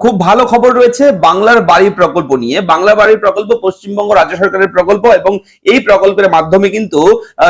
খুব ভালো খবর রয়েছে বাংলার বাড়ি প্রকল্প নিয়ে। বাংলা বাড়ি প্রকল্প পশ্চিমবঙ্গ রাজ্য সরকারের প্রকল্প এবং এই প্রকল্পের মাধ্যমে কিন্তু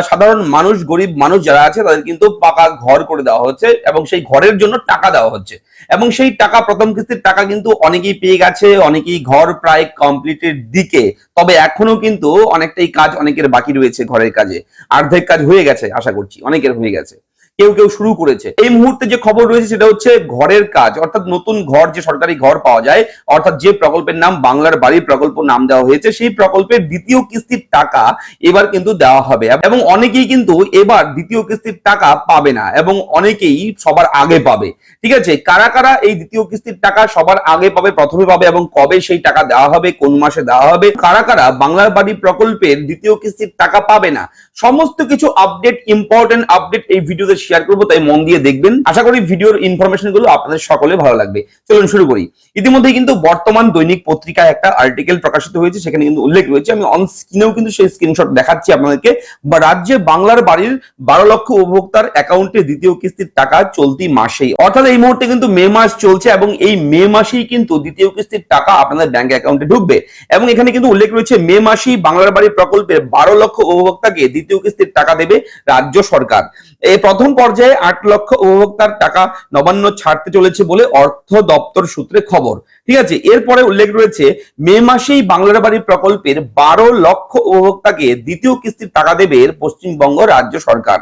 সাধারণ মানুষ, গরিব মানুষ যারা আছে তাদের কিন্তু পাকা ঘর করে দেওয়া হচ্ছে এবং সেই ঘরের জন্য টাকা দেওয়া হচ্ছে। এবং সেই টাকা, প্রথম কিস্তির টাকা কিন্তু অনেকেই পেয়ে গেছে, অনেকেই ঘর প্রায় কমপ্লিটের দিকে। তবে এখনও কিন্তু অনেকটাই কাজ অনেকের বাকি রয়েছে ঘরের কাজে। অর্ধেক কাজ হয়ে গেছে, আশা করছি, অনেকের হয়ে গেছে। কেউ কেউ শুরু করেছে। এই মুহূর্তে যে খবর রয়েছে সেটা হচ্ছে ঘরের কাজ, অর্থাৎ নতুন ঘর যে সরকারি ঘর পাওয়া যায়, অর্থাৎ যে প্রকল্পের নাম বাংলার বাড়ি প্রকল্প নাম দেওয়া হয়েছে, সেই প্রকল্পের দ্বিতীয় কিস্তির টাকা এবার কিন্তু দেওয়া হবে। এবং অনেকেই কিন্তু এবার দ্বিতীয় কিস্তির টাকা পাবে না, এবং অনেকেই সবার আগে পাবে। ঠিক আছে? কারা কারা এই দ্বিতীয় কিস্তির টাকা সবার আগে পাবে, প্রথমে পাবে এবং কবে সেই টাকা দেওয়া হবে, কোন মাসে দেওয়া হবে, কারা কারা বাংলার বাড়ি প্রকল্পের দ্বিতীয় কিস্তির টাকা পাবে না, সমস্ত কিছু আপডেট ইম্পর্টেন্ট আপডেট এই ভিডিওতে শেয়ার করব, তাই মন দিয়ে দেখবেন। আশা করি ভিডিওর ইনফরমেশনগুলো আপনাদের সকলে ভালো লাগবে। চলুন শুরু করি। ইতিমধ্যে কিন্তু বর্তমান দৈনিক পত্রিকায় একটা আর্টিকেল প্রকাশিত হয়েছে, সেখানে কিন্তু উল্লেখ রয়েছে। আমি অন স্ক্রিনেও কিন্তু সেই স্ক্রিনশট দেখাচ্ছি আপনাদেরকে। বা রাজ্যে বাংলার বাড়ির বারো লক্ষ উপভোক্তার অ্যাকাউন্টে দ্বিতীয় কিস্তির টাকা চলতি মাসেই। অর্থাৎ এই মুহূর্তে কিন্তু মে মাস চলছে এবং এই মে মাসেই কিন্তু দ্বিতীয় কিস্তির টাকা আপনাদের ব্যাংক অ্যাকাউন্টে ঢুকবে। এবং এখানে কিন্তু উল্লেখ রয়েছে, মে মাসেই বাংলার বাড়ি প্রকল্পের বারো লক্ষ উপভোক্তাকে দ্বিতীয় কিস্তির টাকা দেবে রাজ্য সরকার। এই প্রথম পর্যায়ে আট লক্ষ উপভোক্তার টাকা নবান্ন ছাড়তে চলেছে বলে অর্থ দপ্তর সূত্রে খবর। ঠিক আছে? এরপরে উল্লেখ রয়েছে, মে মাসেই বাংলার বাড়ি প্রকল্পের বারো লক্ষ উপভোক্তাকে দ্বিতীয় কিস্তির টাকা দেবে পশ্চিমবঙ্গ রাজ্য সরকার।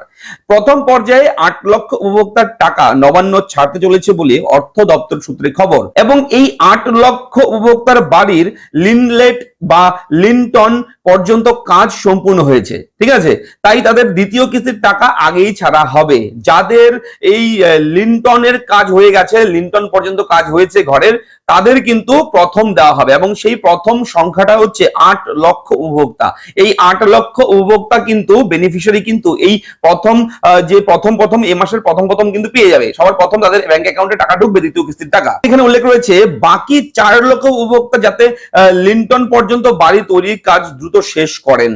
প্রথম পর্যায়ে আট লক্ষ উপভোক্তার টাকা নবান্ন ছাড়তে চলেছে বলে অর্থ দপ্তর সূত্রে খবর। এবং এই আট লক্ষ উপভোক্তার বাড়ির লিনলেট বা লিনটন পর্যন্ত কাজ সম্পূর্ণ হয়েছে। ঠিক আছে? তাই তাদের দ্বিতীয় কিস্তির টাকা আগেই ছাড়া হবে। যাদের এই লিনটনের কাজ হয়ে গেছে, লিনটন পর্যন্ত কাজ হয়েছে ঘরের তাদের কিন্তু প্রথম দেওয়া হবে এবং সেই প্রথম সংখ্যাটা হচ্ছে আট লক্ষ উপভোক্তা। এই আট লক্ষ উপভোক্তা কিন্তু বেনিফিশিয়ারি কিন্তু এই প্রথম যে প্রথম প্রথম, এ মাসের প্রথম প্রথম কিন্তু পেয়ে যাবে। সবার প্রথম তাদের ব্যাংক অ্যাকাউন্টে টাকা ঢুকবে দ্বিতীয় কিস্তির টাকা। এখানে উল্লেখ রয়েছে, বাকি চার লক্ষ উপভোক্তা যাতে লিন্টন পর্যন্ত বাড়ি তৈরির কাজ দ্রুত শেষ করেন।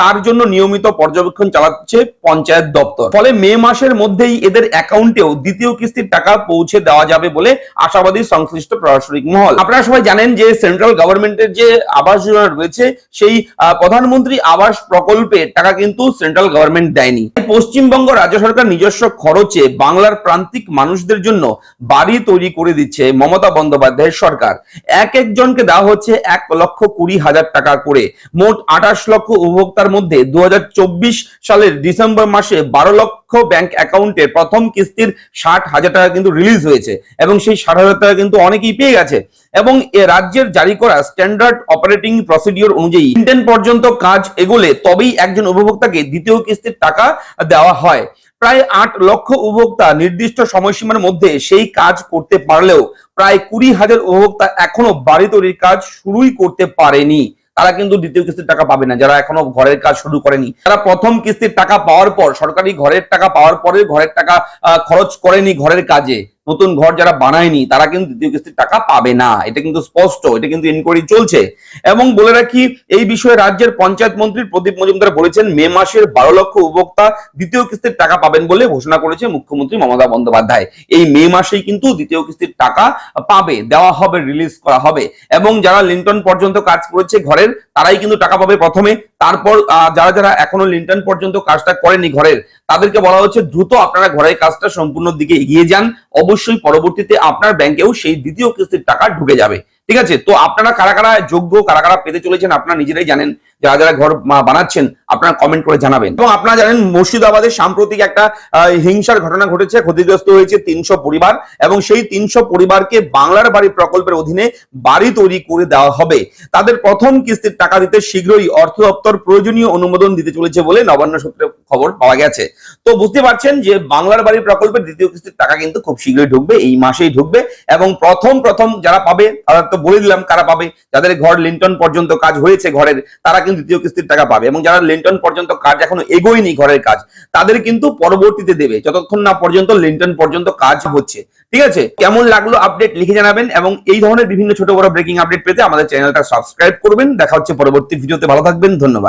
তার জন্য নিয়মিত পর্যবেক্ষণ চালাচ্ছে পঞ্চায়েত দপ্তর। ফলে মে মাসের মধ্যেই এদের অ্যাকাউন্টেও দ্বিতীয় কিস্তির টাকা পৌঁছে দেওয়া যাবে বলে আশাবাদী সংশ্লিষ্ট প্রশাসনিক মহল। আপনারা সবাই জানেন যে সেন্ট্রাল গভর্নমেন্টের যে আবাস যোজনা রয়েছে, সেই প্রধানমন্ত্রী আবাস প্রকল্পের টাকা কিন্তু সেন্ট্রাল গভর্নমেন্ট দেয়নি। পশ্চিমবঙ্গ রাজ্য সরকার নিজস্ব খরচে বাংলার প্রান্তিক মানুষদের জন্য বাড়ি তৈরি করে দিচ্ছে মমতা বন্দ্যোপাধ্যায়ের সরকার। এক একজনকে দেওয়া হচ্ছে এক লক্ষ কুড়ি হাজার টাকা করে। মোট আঠাশ লক্ষ উপভোক্তার মধ্যে দু হাজার চব্বিশ সালের ডিসেম্বর মাসে বারো লক্ষ ব্যাংক অ্যাকাউন্টে প্রথম কিস্তির ষাট হাজার টাকা কিন্তু রিলিজ হয়েছে। এবং সেই ষাট হাজার টাকা কিন্তু অনেকেই পেয়ে গেছে এবং এ রাজ্যের জারি করা স্ট্যান্ডার্ড অপারেটিং প্রসিডিওর অনুযায়ী ইন্টেন পর্যন্ত কাজ এগোলে তবেই একজন উপভোক্তাকে দ্বিতীয় কিস্তির টাকা দেওয়া হয়। প্রায় আট লক্ষ উপভোক্তা নির্দিষ্ট সময়সীমার মধ্যে সেই কাজ করতে পারলেও প্রায় কুড়ি হাজার উপভোক্তা এখনও বাড়ি তৈরির কাজ শুরুই করতে পারেনি। তারা কিন্তু দ্বিতীয় কিস্তির টাকা পাবে না। যারা এখনও ঘরের কাজ শুরু করেনি, তারা প্রথম কিস্তির টাকা পাওয়ার পর সরকারি ঘরের টাকা পাওয়ার পরে ঘরের টাকা খরচ করেনি ঘরের কাজে। নতুন ঘর যারা বানায়নি, তারা কিন্তু দ্বিতীয় কিস্তির টাকা পাবে না। এটা কিন্তু স্পষ্ট, এটা কিন্তু ইনকোয়ারি চলছে। এবং বলে রাখি, এই বিষয়ে রাজ্যের পঞ্চায়েত মন্ত্রী প্রদীপ মজুমদার বলেছেন, মে মাসের বারো লক্ষ উপভোক্তা দ্বিতীয় কিস্তির টাকা পাবেন বলে ঘোষণা করেছে মুখ্যমন্ত্রী মমতা বন্দ্যোপাধ্যায়। এই মে মাসেই কিন্তু দ্বিতীয় কিস্তির টাকা পাবে, দেওয়া হবে রিলিজ করা হবে। এবং যারা লিন্টন পর্যন্ত কাজ করেছে ঘরের, তারাই কিন্তু টাকা পাবে প্রথমে। তারপর যারা যারা এখনও লিন্টন পর্যন্ত কাজটা করেনি ঘরের, তাদেরকে বলা হচ্ছে, দ্রুত আপনারা ঘরের কাজটা সম্পূর্ণ দিকে এগিয়ে যান। অবশ্যই পরবর্তীতে আপনার ব্যাংকেও সেই দ্বিতীয় কিস্তির টাকা ঢুকে যাবে। ঠিক আছে? তো আপনারা কারা কারা যোগ্য, কারা কারা পেতে চলেছেন আপনারা নিজেরাই জানেন। যারা যারা ঘর বানাচ্ছেন, আপনারা কমেন্ট করে জানাবেন। এবং আপনারা জানেন মুর্শিদাবাদের সাম্প্রতিক একটা হিংসার ঘটনা ঘটেছে, ক্ষতিগ্রস্ত হয়েছে তিনশো পরিবার, এবং সেই তিনশো পরিবারকে বাংলার বাড়ি প্রকল্পের অধীনে বাড়ি তৈরি করে দেওয়া হবে। তাদের প্রথম কিস্তির টাকা দিতে শীঘ্রই অর্থ দপ্তর প্রয়োজনীয় অনুমোদন দিতে চলেছে বলে নবান্ন সূত্রে খবর পাওয়া গেছে। তো বুঝতে পারছেন যে, বাংলার বাড়ি প্রকল্পের দ্বিতীয় কিস্তির টাকা কিন্তু খুব শীঘ্রই ঢুকবে, এই মাসেই ঢুকবে, এবং প্রথম প্রথম যারা পাবে, তারা তো বলে দিলাম কারা পাবে। যাদের ঘর লিন্টন পর্যন্ত কাজ হয়েছে ঘরের, তারা দ্বিতীয় কিস্তির টাকা পাবে এবং যারা লিন্টন পর্যন্ত কাজ এখনও এগোয়নি ঘরের কাজ, তাদের কিন্তু পরবর্তীতে দেবে, যতক্ষণ না পর্যন্ত লিন্টন পর্যন্ত কাজ হচ্ছে। ঠিক আছে? কেমন লাগল আপডেট লিখে জানাবেন এবং এই ধরনের বিভিন্ন ছোট বড় ব্রেকিং আপডেট পেতে আমাদের চ্যানেলটা সাবস্ক্রাইব করবেন। দেখা হচ্ছে পরবর্তী ভিডিওতে ভালো থাকবেন, ধন্যবাদ।